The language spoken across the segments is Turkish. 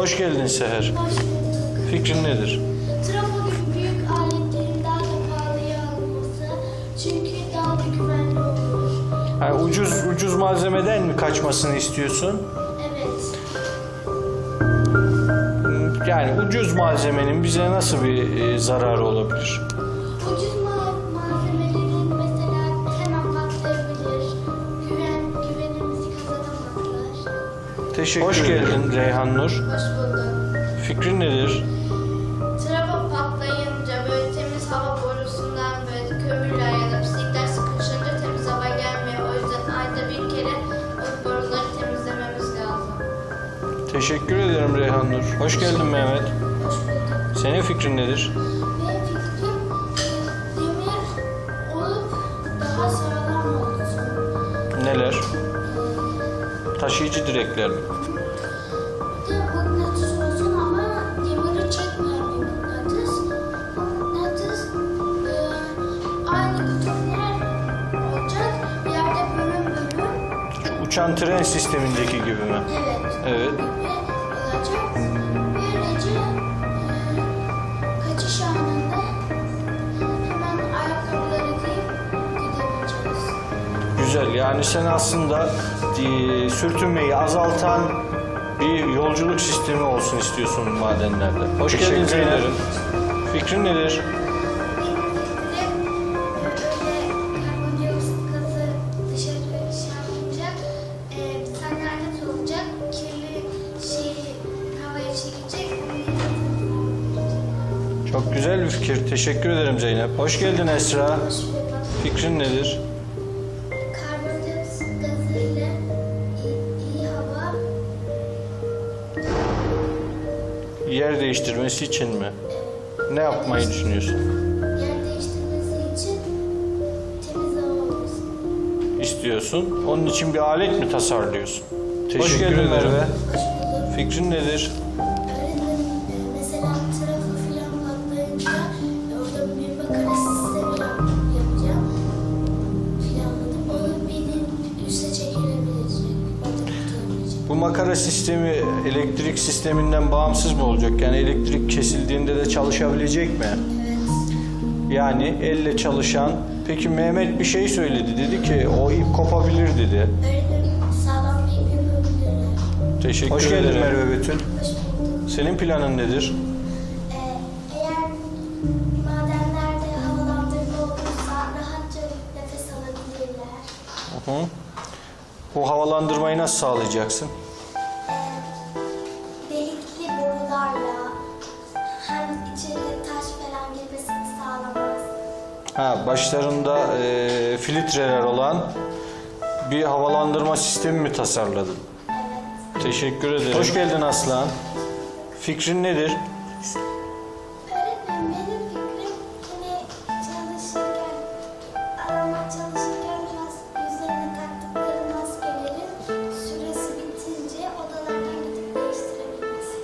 Hoş geldin Seher. Hoş bulduk. Fikrin nedir? Trafo gibi büyük aletlerin daha da pahalıya alınması çünkü daha da güvenli olur. Ha, ucuz ucuz malzemeden mi kaçmasını istiyorsun? Evet. Yani ucuz malzemenin bize nasıl bir e, zararı olabilir? Teşekkür Hoş geldin Reyhan Nur. Hoş bulduk. Fikrin nedir? Trafo patlayınca böyle temiz hava borusundan böyle kömürler ya da pislikler sıkışınca temiz hava gelmiyor. O yüzden ayda bir kere o boruları temizlememiz lazım. Teşekkür ederim Reyhan Nur. Hoş geldin Mehmet. Hoş bulduk. Senin fikrin nedir? Taşıyıcı direkler mıknatıs olsun çekmeyen bir mıknatıs. Mıknatıs e, aynı kutular olacak. Yerde bölüm bölüm. Uçan tren sistemindeki gibi mi? Yani sen aslında e, sürtünmeyi azaltan bir yolculuk sistemi olsun istiyorsun madenlerde. Hoş geldin Zeynep. Fikrin nedir? Çok güzel bir fikir. Teşekkür ederim Zeynep. Hoş geldin Esra. Fikrin nedir? Yer değiştirmesi için mi? Ne yapmayı düşünüyorsun? yer değiştirmesi için temiz hava olması. İstiyorsun. Onun için bir alet mi tasarlıyorsun? Merve. Hoş bulduk. Fikrin nedir? Makara sistemi elektrik sisteminden bağımsız mı olacak? Yani elektrik kesildiğinde de çalışabilecek mi? Yani elle çalışan. Peki Mehmet bir şey söyledi. Dedi ki o ip kopabilir dedi. Teşekkür Hoş geldin Merve Betül. Senin planın nedir? Eğer madenlerde havalandırma olursa rahatça nefes alabilirler. Hı hı. Bu havalandırmayı nasıl sağlayacaksın? Ha, başlarında e, filtreler olan bir havalandırma sistemi mi tasarladın? Evet. Teşekkür ederim. Hoş geldin Aslan. Fikrin nedir? Öğretmenim benim fikrim yine çalışırken, arama çalışırken mas üzerine taktıkları maskelerin süresi bitince odalardan gidip değiştirebilmesi.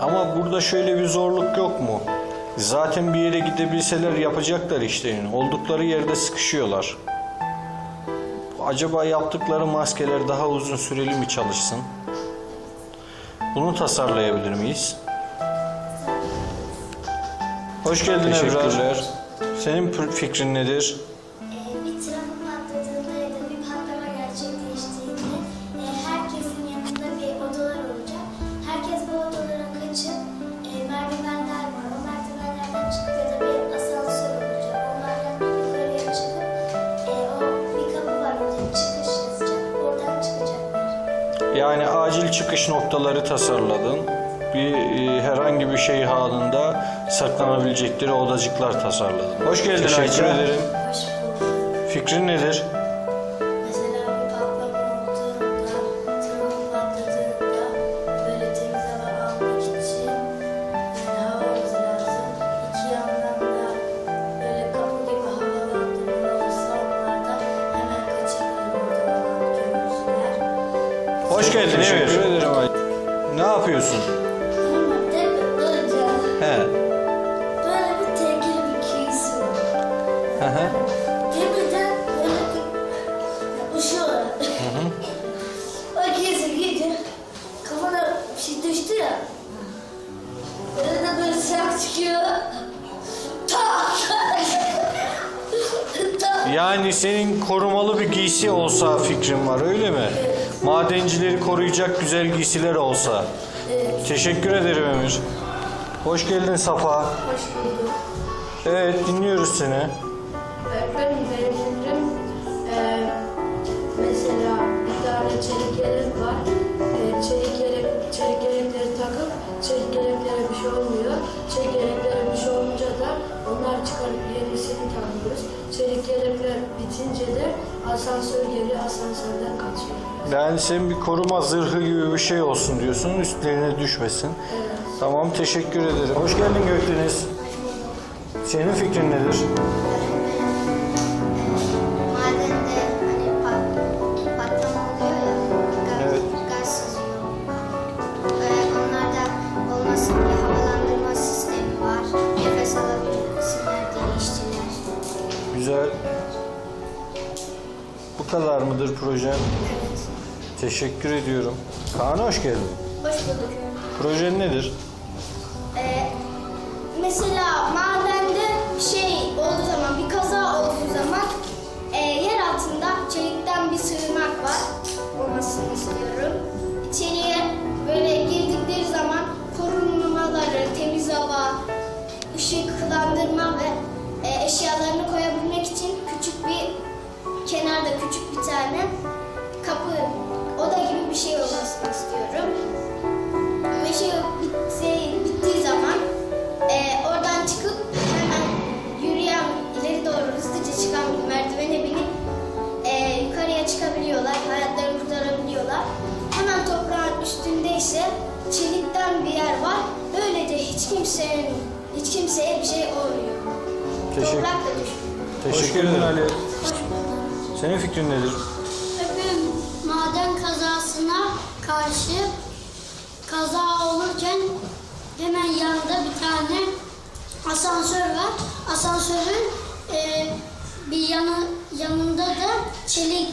Ama burada şöyle bir zorluk yok mu? Zaten bir yere gidebilseler yapacaklar işlerini. Oldukları yerde sıkışıyorlar. Acaba yaptıkları maskeler daha uzun süreli mi çalışsın? Bunu tasarlayabilir miyiz? Hoş geldin Teşekkürler. Senin fikrin nedir? Yani acil çıkış noktaları tasarladın. Bir e, herhangi bir şey halinde saklanabilecekleri odacıklar tasarladın. Hoş geldin Teşekkür ederim. Fikrin nedir? Hoş geldin Teşekkür ederim. Ne yapıyorsun? Böylece He. böyle bir tehlikeli bir case var. Hı hı. Demirden böyle bir uçuyorlar. O case'e gidince kafana bir şey düştü ya. Böyle silah çıkıyor. Tak! tak! Yani senin korumalı bir giysi olsa fikrin var öyle mi? Madencileri koruyacak güzel giysiler olsa. Teşekkür ederim Emir. Hoş geldin Safa. Hoş bulduk. Evet dinliyoruz seni. Öğretmenim benim fikrim eee, mesela bir tane çelik yelek var. Eee, çelik yelek, çelik yelekleri takıp çelik yeleklere bir şey olmuyor. Çelik yeleklere bir şey olunca da onlar çıkarıp yenisini takıyoruz. Çelik yelekler bitince de asansör geliyor, asansörden kaçıyor. Yani senin bir koruma zırhı gibi bir şey olsun diyorsun. Üstlerine düşmesin. Evet. Tamam teşekkür ederim. Hoş geldin Gökdeniz. Senin fikrin nedir? Evet. Teşekkür ediyorum. Kaan hoş geldin. Hoş bulduk. Projen nedir? Ee, mesela kimsenin hiç kimseye bir şey olmuyor. Teşekkür, Toprak da düşmüyor. teşekkür ederim Ali. Senin fikrin nedir? Efendim maden kazasına karşı kaza olurken hemen yanında bir tane asansör var. Asansörün e, bir yanı, yanında da çelik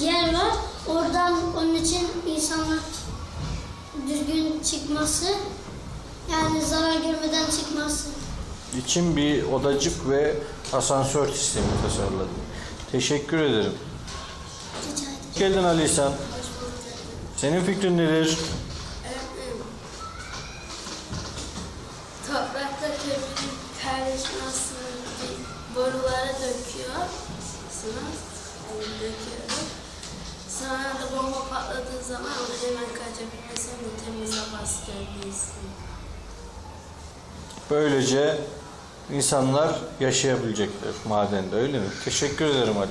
yer var. Oradan onun için insanlar düzgün çıkması yani zarar görmeden çıkması. İçin bir odacık ve asansör sistemi tasarladım. Teşekkür ederim. Rica ederim. Hoş geldin Ali İhsan. Senin fikrin nedir? Toprakta kömürün karışmasını borulara. Yani döküyorum. Sonra da bomba patladığı zaman onu hemen kaçabilmesi de temiz havası dönmesin. Böylece insanlar yaşayabilecekler madende öyle mi? Teşekkür ederim Ali.